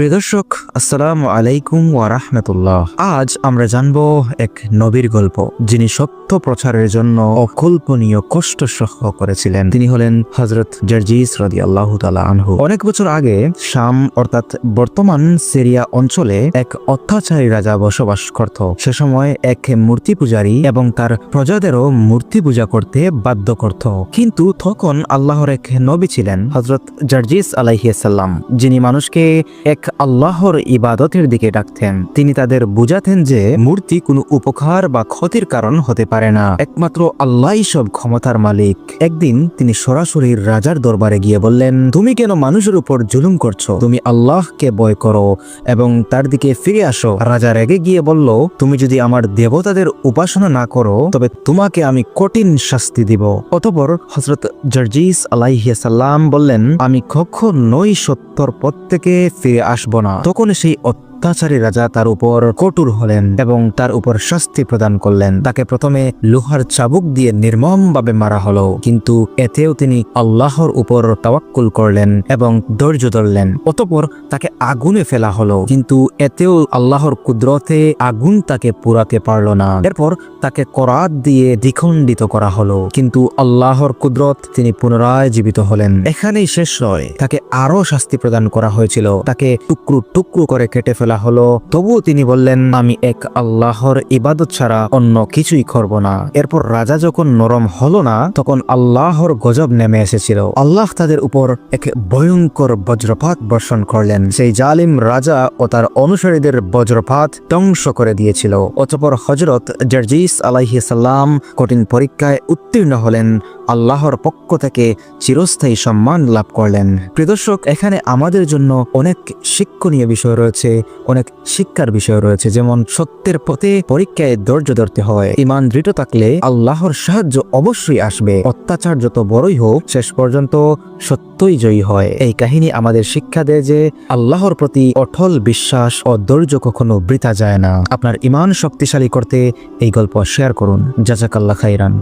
প্রিয় দর্শক, আসসালামু আলাইকুম রাহমাতুল্লাহ। আজ আমরা জানব এক নবীর গল্প, যিনি সত্য প্রচারের জন্য অকল্পনীয় কষ্ট সহ করেছিলেন। তিনি হলেন হজরত জার্জিস রদি আল্লাহ আনহু। অনেক বছর আগে শাম, অর্থাৎ বর্তমান সিরিয়া অঞ্চলে এক অত্যাচারী রাজা বসবাস করত। সে সময় এক মূর্তি পূজারী এবং তার প্রজাদেরও মূর্তি পূজা করতে বাধ্য করত। কিন্তু তখন আল্লাহর এক নবী ছিলেন হজরত জার্জিস আলাইহিয়াসাল্লাম যিনি মানুষকে এক আল্লাহর ইবাদতের দিকে ডাকতেন। তিনি তাদের বুঝাতেন যে, মূর্তি কোনো উপকার বা ক্ষতির কারণ হতে পারে না। একমাত্র আল্লাহ সব ক্ষমতার মালিক। একদিন তিনি সরাসরি রাজার দরবারে গিয়ে বললেন, তুমি কেন মানুষের উপর জুলুম করছ? তুমি আল্লাহকে ভয় করো এবং তার দিকে ফিরে আসো। রাজা রেগে গিয়ে বলল, তুমি যদি আমার দেবতাদের উপাসনা না করো, তবে তোমাকে আমি কঠিন শাস্তি দিব। অতপর হজরত জার্জিস আলাইহিয়াসাল্লাম বললেন, আমি কখনোই সত্যর পথ থেকে ফিরে আসব না। তখন সেই অত্যাচারী রাজা তার উপর কটুর হলেন এবং তার উপর শাস্তি প্রদান করলেন। তাকে প্রথমে লোহার চাবুক দিয়ে নির্মমভাবে মারা হলো, কিন্তু এতেও তিনি আল্লাহর উপর তাওয়াক্কুল করলেন এবং ধৈর্য ধরলেন। অতপর তাকে আগুনে ফেলা হলো, কিন্তু এতেও আল্লাহর কুদরতে আগুন তাকে পুরাতে পারল না। এরপর তাকে করাত দিয়ে দ্বিখণ্ডিত করা হলো, কিন্তু আল্লাহর কুদরত তিনি পুনরায় জীবিত হলেন। এখানেই শেষ নয়, তাকে আরও শাস্তি প্রদান করা হয়েছিল। তাকে টুকরো টুকরো করে কেটে ফেলা হলো, তবুও তিনি বললেন, আমি এক আল্লাহর ইবাদত ছাড়া অন্য কিছুই করব না। এরপর রাজা যখন নরম হলো না, তখন আল্লাহর গজব নেমে এসেছিল। আল্লাহ তাদের উপর এক ভয়ঙ্কর বজ্রপাত বর্ষণ করলেন। সেই জালিম রাজা ও তার অনুসারীদের বজ্রপাত ধ্বংস করে দিয়েছিল। অতপর হজরত জার্জিস আলাইহিসাল্লাম কঠিন পরীক্ষায় উত্তীর্ণ হলেন। আল্লাহর পক্ষ থেকে চিরস্থায়ী সম্মান লাভ করলেন। প্রিয়দর্শক এখানে আমাদের জন্য অনেক শিক্ষণীয় বিষয় রয়েছে, অনেক শিক্ষার বিষয় রয়েছে। যেমন, সত্যের পথে পরীক্ষায় ধৈর্য ধরতে হয়, ইমান দৃঢ় থাকলে আল্লাহর সাহায্য অবশ্যই আসবে। অত্যাচার যত বড়ই হোক, শেষ পর্যন্ত সত্যই জয়ী হয়। এই কাহিনী আমাদের শিক্ষা দেয় যে, আল্লাহর প্রতি অটল বিশ্বাস ও ধৈর্য কখনো বৃথা যায় না। আপনার ইমান শক্তিশালী করতে এই গল্প শেয়ার করুন। জাজাকাল্লা খাইরান